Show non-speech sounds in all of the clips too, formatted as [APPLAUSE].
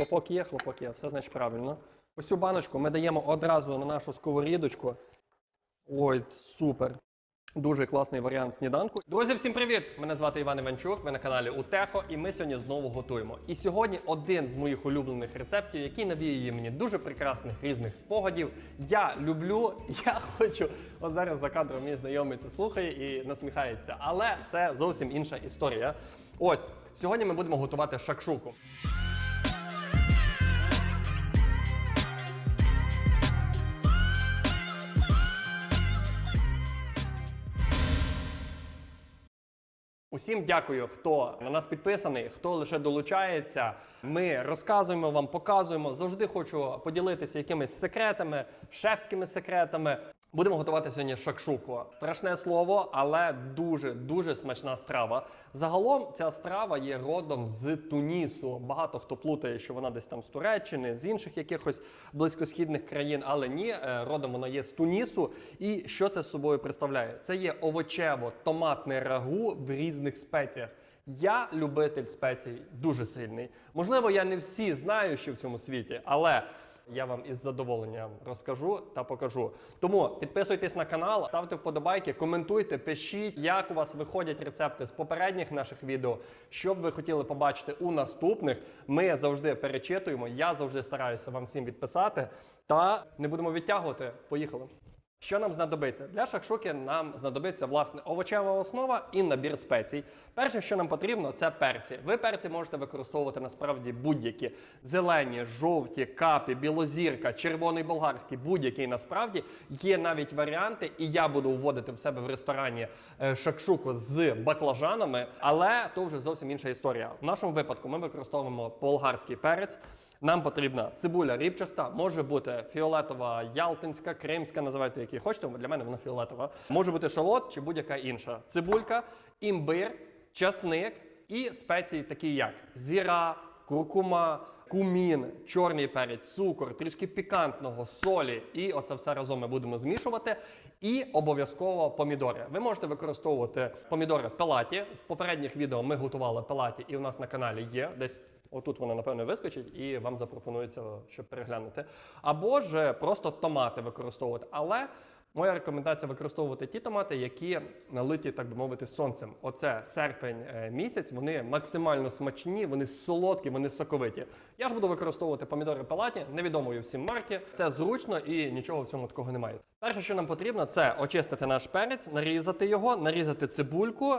Хлопок є, хлопок є, все значить правильно. Ось цю баночку ми даємо одразу на нашу сковорідочку. Ой, супер. Дуже класний варіант сніданку. Друзі, всім привіт! Мене звати Іван Іванчук. Ви на каналі Утехо, і ми сьогодні знову готуємо. І сьогодні один з моїх улюблених рецептів, який навіює мені дуже прекрасних різних спогадів. Я люблю, [LAUGHS] я хочу. От зараз за кадром мій знайомий це слухає і насміхається. Але це зовсім інша історія. Ось сьогодні ми будемо готувати шакшуку. Усім дякую, хто на нас підписаний, хто лише долучається. Ми розказуємо вам, показуємо. Завжди хочу поділитися якимись секретами, шефськими секретами. Будемо готувати сьогодні шакшуку. Страшне слово, але дуже дуже смачна страва. Загалом ця страва є родом з Тунісу. Багато хто плутає, що вона десь там з Туреччини, з інших якихось близькосхідних країн, але ні, е, родом вона є з Тунісу. І що це з собою представляє? Це є овочево-томатне рагу в різних спеціях. Я любитель спецій дуже сильний. Можливо, я не всі знаю, що в цьому світі, але я вам із задоволенням розкажу та покажу. Тому підписуйтесь на канал, ставте вподобайки, коментуйте, пишіть, як у вас виходять рецепти з попередніх наших відео, що б ви хотіли побачити у наступних. Ми завжди перечитуємо. Я завжди стараюся вам всім відписати. Та не будемо відтягувати. Поїхали. Що нам знадобиться? Для шакшуки нам знадобиться власне овочева основа і набір спецій. Перше, що нам потрібно, це перці. Ви перці можете використовувати насправді будь-які зелені, жовті, капі, білозірка, червоний болгарський, будь-який насправді є навіть варіанти, і я буду вводити в себе в ресторані е, шакшуку з баклажанами, але то вже зовсім інша історія. В нашому випадку ми використовуємо болгарський перець. Нам потрібна цибуля рібчаста, може бути фіолетова, ялтинська, кримська, називайте які хочете. Для мене вона фіолетова. Може бути шалот чи будь-яка інша. Цибулька, імбир, часник і спеції, такі як зіра, куркума, кумін, чорний перець, цукор, трішки пікантного, солі. І оце все разом ми будемо змішувати. І обов'язково помідори. Ви можете використовувати помідори пелаті. В попередніх відео ми готували пелаті, і у нас на каналі є десь. Отут воно, напевно, вискочить, і вам запропонується, щоб переглянути. Або ж просто томати використовувати. Але моя рекомендація використовувати ті томати, які налиті, так би мовити, сонцем. Оце серпень е, місяць. Вони максимально смачні, вони солодкі, вони соковиті. Я ж буду використовувати помідори палаті, невідомої всім марки. Це зручно і нічого в цьому такого немає. Перше, що нам потрібно, це очистити наш перець, нарізати його, нарізати цибульку.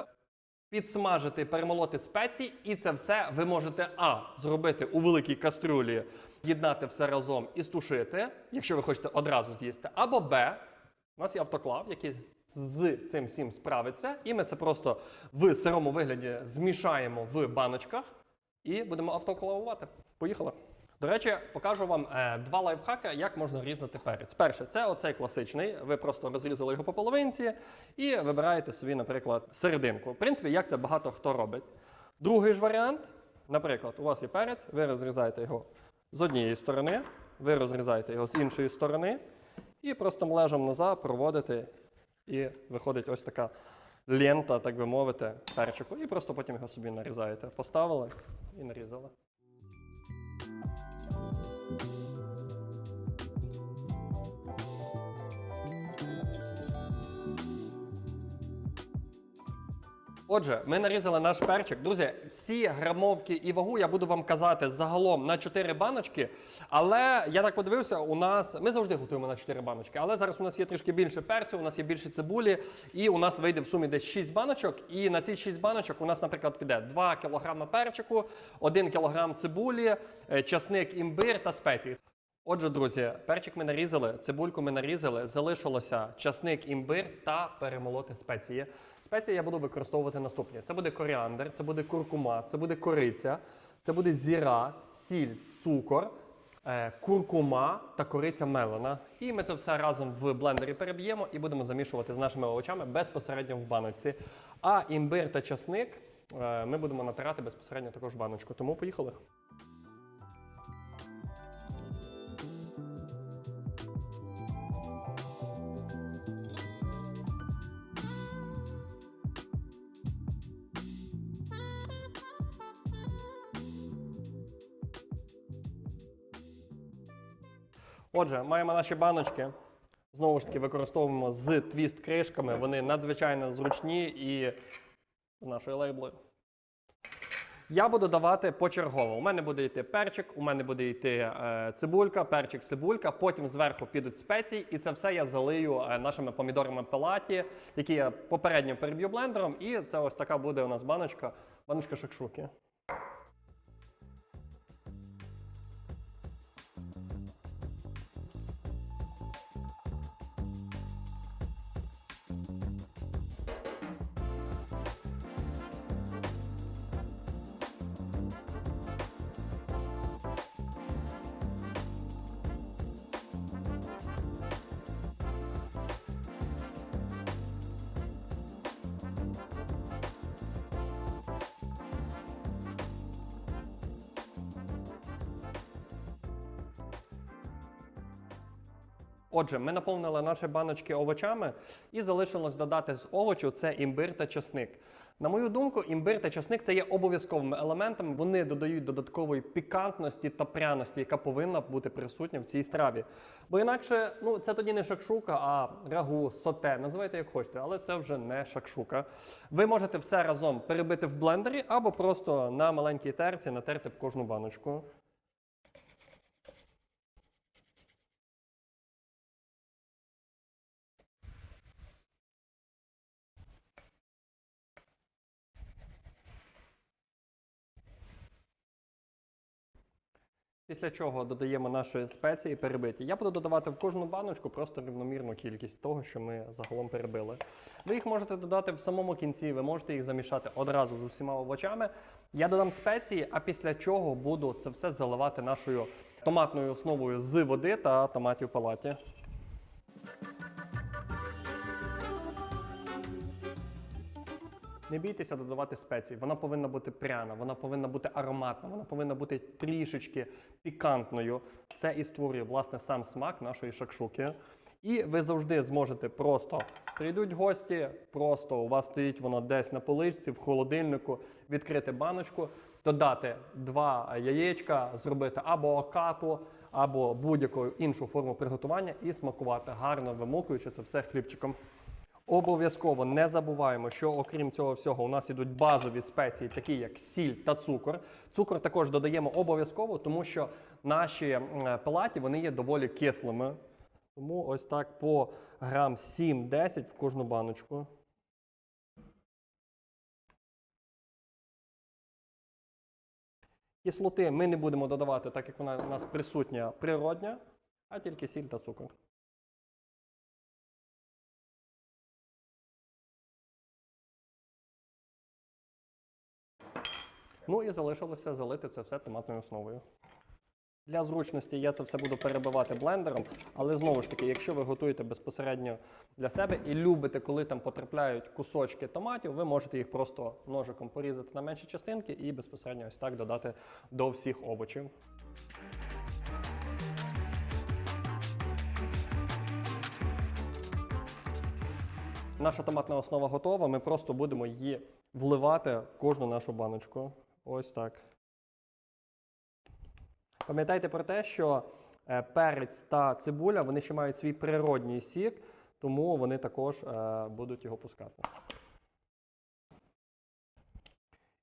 Підсмажити, перемолоти спеції, і це все ви можете а зробити у великій кастрюлі, єднати все разом і стушити, якщо ви хочете одразу з'їсти. Або Б. У нас є автоклав, який з цим всім справиться, і ми це просто в сирому вигляді змішаємо в баночках і будемо автоклавувати. Поїхали. До речі, покажу вам е, два лайфхаки, як можна різати перець. Перше, це оцей класичний. Ви просто розрізали його по половинці і вибираєте собі, наприклад, серединку. В принципі, як це багато хто робить. Другий ж варіант, наприклад, у вас є перець, ви розрізаєте його з однієї сторони, ви розрізаєте його з іншої сторони, і просто млежом назад проводите, і виходить ось така лента, так би мовити, перчику. І просто потім його собі нарізаєте. Поставили і нарізали. Отже, ми нарізали наш перчик. Друзі, всі грамовки і вагу я буду вам казати загалом на 4 баночки. Але я так подивився, у нас ми завжди готуємо на 4 баночки. Але зараз у нас є трішки більше перцю, у нас є більше цибулі, і у нас вийде в сумі десь 6 баночок. І на ці 6 баночок у нас, наприклад, піде 2 кг перчику, 1 кг цибулі, е, часник, імбир та спеції. Отже, друзі, перчик ми нарізали, цибульку ми нарізали, залишилося часник, імбир та перемолоти спеції. Спеції я буду використовувати наступні: це буде коріандр, це буде куркума, це буде кориця, це буде зіра, сіль, цукор, е, куркума та кориця мелена. І ми це все разом в блендері переб'ємо і будемо замішувати з нашими овочами безпосередньо в баночці. А імбир та часник е, ми будемо натирати безпосередньо також в баночку. Тому поїхали. Отже, маємо наші баночки. Знову ж таки, використовуємо з твіст-кришками. Вони надзвичайно зручні і з нашою лейблою. Я буду давати почергово. У мене буде йти перчик, у мене буде йти е, цибулька, перчик, цибулька. Потім зверху підуть спеції, і це все я залию е, нашими помідорами пелаті, які я попередньо переб'ю блендером. І це ось така буде у нас баночка, баночка шакшуки. Отже, ми наповнили наші баночки овочами і залишилось додати з овочів це імбир та чесник. На мою думку, імбир та чесник це є обов'язковими елементами. Вони додають додаткової пікантності та пряності, яка повинна бути присутня в цій страві. Бо інакше, ну це тоді не шакшука, а рагу, соте, називайте як хочете, але це вже не шакшука. Ви можете все разом перебити в блендері або просто на маленькій терці натерти в кожну баночку. Після чого додаємо наші спеції перебиті. Я буду додавати в кожну баночку просто рівномірну кількість того, що ми загалом перебили. Ви їх можете додати в самому кінці, ви можете їх замішати одразу з усіма овочами. Я додам спеції, а після чого буду це все заливати нашою томатною основою з води та томатів палаті. Не бійтеся додавати спеції. Вона повинна бути пряна, вона повинна бути ароматна, вона повинна бути трішечки пікантною. Це і створює власне сам смак нашої шакшуки. І ви завжди зможете просто прийдуть гості, просто у вас стоїть воно десь на поличці, в холодильнику, відкрити баночку, додати два яєчка, зробити або окату, або будь-яку іншу форму приготування і смакувати гарно вимокуючи це все хлібчиком. Обов'язково не забуваємо, що окрім цього всього, у нас ідуть базові спеції, такі як сіль та цукор. Цукор також додаємо обов'язково, тому що наші палаті вони є доволі кислими. Тому ось так по грам 7-10 в кожну баночку. Кислоти ми не будемо додавати, так як вона у нас присутня природня, а тільки сіль та цукор. Ну і залишилося залити це все томатною основою. Для зручності я це все буду перебивати блендером, але знову ж таки, якщо ви готуєте безпосередньо для себе і любите, коли там потрапляють кусочки томатів, ви можете їх просто ножиком порізати на менші частинки і безпосередньо ось так додати до всіх овочів. Наша томатна основа готова. Ми просто будемо її вливати в кожну нашу баночку. Ось так. Пам'ятайте про те, що е, перець та цибуля вони ще мають свій природній сік, тому вони також е, будуть його пускати.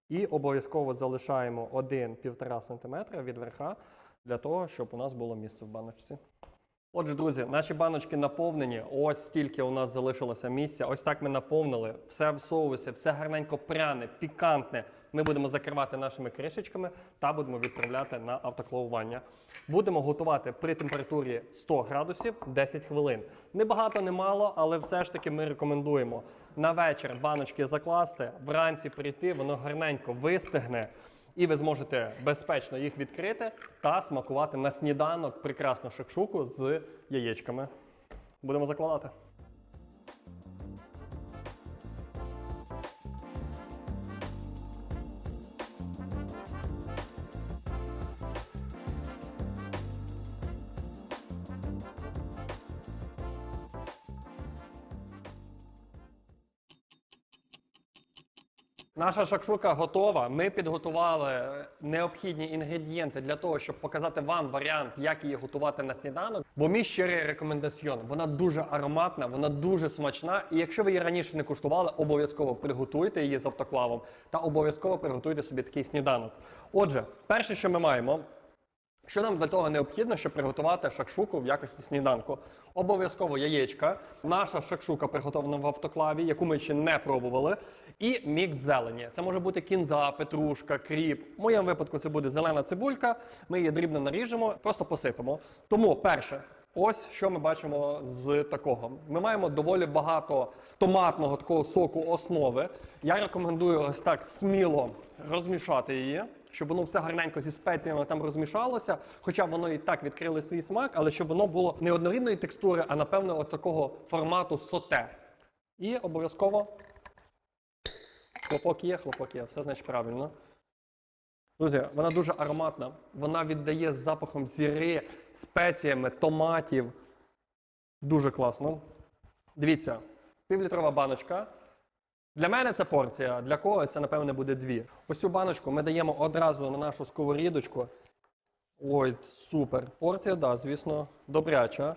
І обов'язково залишаємо 1-1,5 см від верха для того, щоб у нас було місце в баночці. Отже, друзі, наші баночки наповнені. Ось стільки у нас залишилося місця. Ось так ми наповнили. Все в соусі, все гарненько пряне, пікантне. Ми будемо закривати нашими кришечками та будемо відправляти на автоклоування. Будемо готувати при температурі 100 градусів 10 хвилин. Не багато, не мало, але все ж таки ми рекомендуємо на вечір баночки закласти, вранці прийти, воно гарненько вистигне. І ви зможете безпечно їх відкрити та смакувати на сніданок прекрасну шакшуку з яєчками. Будемо закладати. Наша шакшука готова. Ми підготували необхідні інгредієнти для того, щоб показати вам варіант, як її готувати на сніданок. Бо мій щирий рекомендаціон. Вона дуже ароматна, вона дуже смачна. І якщо ви її раніше не куштували, обов'язково приготуйте її з автоклавом та обов'язково приготуйте собі такий сніданок. Отже, перше, що ми маємо, що нам для того необхідно, щоб приготувати шакшуку в якості сніданку? Обов'язково яєчка. Наша шакшука приготовлена в автоклаві, яку ми ще не пробували. І мікс зелені. Це може бути кінза, петрушка, кріп. В моєму випадку це буде зелена цибулька. Ми її дрібно наріжемо, просто посипемо. Тому, перше, ось що ми бачимо з такого. Ми маємо доволі багато томатного такого соку основи. Я рекомендую ось так сміло розмішати її щоб воно все гарненько зі спеціями там розмішалося, хоча воно і так відкрили свій смак, але щоб воно було не однорідної текстури, а напевно от такого формату соте. І обов'язково хлопок є, хлопок є, все значить правильно. Друзі, вона дуже ароматна, вона віддає запахом зіри, спеціями, томатів. Дуже класно. Дивіться, півлітрова баночка. Для мене це порція, для когось це, напевне, буде дві. Ось цю баночку ми даємо одразу на нашу сковорідочку. Ой, супер. Порція, да, звісно, добряча.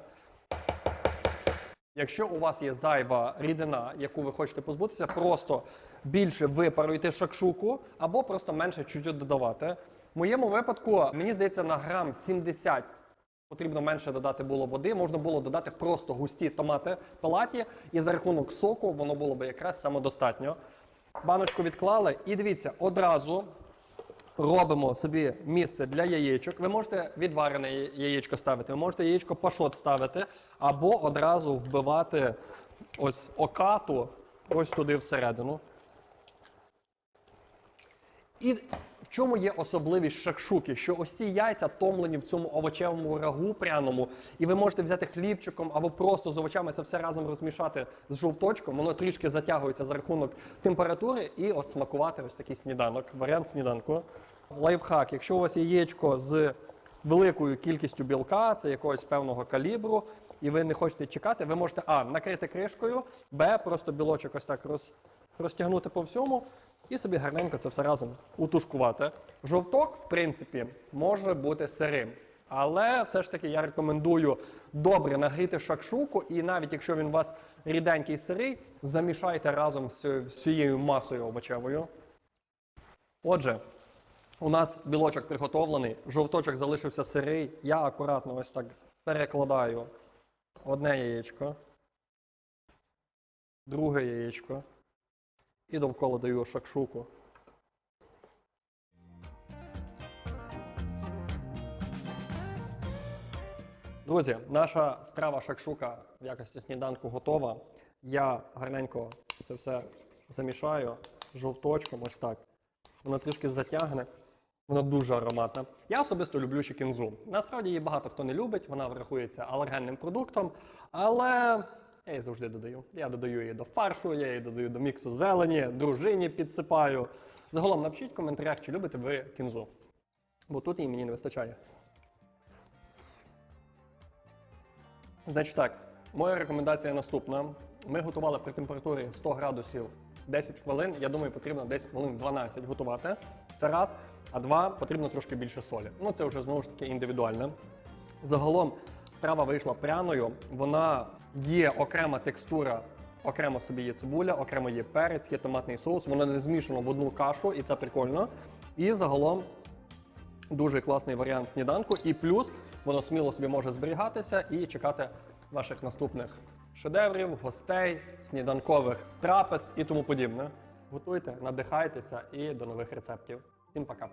Якщо у вас є зайва рідина, яку ви хочете позбутися, просто більше випаруйте шакшуку або просто менше чуть-чуть додавати. В моєму випадку, мені здається, на грам 70 потрібно менше додати було води. Можна було додати просто густі томати палаті, і за рахунок соку воно було б якраз самодостатньо. Баночку відклали, і дивіться, одразу робимо собі місце для яєчок. Ви можете відварене яєчко ставити, ви можете яєчко пашот ставити, або одразу вбивати ось окату ось туди всередину. І чому є особливість шакшуки? Що ці яйця томлені в цьому овочевому рагу пряному, і ви можете взяти хлібчиком або просто з овочами це все разом розмішати з жовточком, воно трішки затягується за рахунок температури, і от смакувати ось такий сніданок, варіант сніданку. Лайфхак, якщо у вас є яєчко з великою кількістю білка, це якогось певного калібру, і ви не хочете чекати, ви можете А, накрити кришкою, Б, просто білочок ось так роз, розтягнути по всьому і собі гарненько це все разом утушкувати. Жовток, в принципі, може бути сирим. Але все ж таки я рекомендую добре нагріти шакшуку, і навіть якщо він у вас ріденький сирий, замішайте разом з цією- масою овочевою. Отже, у нас білочок приготовлений, жовточок залишився сирий. Я акуратно ось так перекладаю одне яєчко, друге яєчко і довкола даю шакшуку. Друзі, наша страва шакшука в якості сніданку готова. Я гарненько це все замішаю жовточком, ось так. Воно трішки затягне. Вона дуже ароматна. Я особисто люблю ще кінзу. Насправді її багато хто не любить, вона врахується алергенним продуктом, але я її завжди додаю. Я додаю її до фаршу, я її додаю до міксу зелені, дружині підсипаю. Загалом напишіть в коментарях, чи любите ви кінзу. Бо тут її мені не вистачає. Значить так, моя рекомендація наступна. Ми готували при температурі 100 градусів 10 хвилин. Я думаю, потрібно 10 хвилин 12 готувати. Це раз. А два потрібно трошки більше солі. Ну це вже знову ж таки індивідуальне. Загалом страва вийшла пряною. Вона є окрема текстура, окремо собі є цибуля, окремо є перець, є томатний соус. Воно не змішано в одну кашу, і це прикольно. І загалом Дуже класний варіант сніданку, і плюс воно сміло собі може зберігатися і чекати ваших наступних шедеврів, гостей, сніданкових трапез і тому подібне. Готуйте, надихайтеся і до нових рецептів. Всім пока!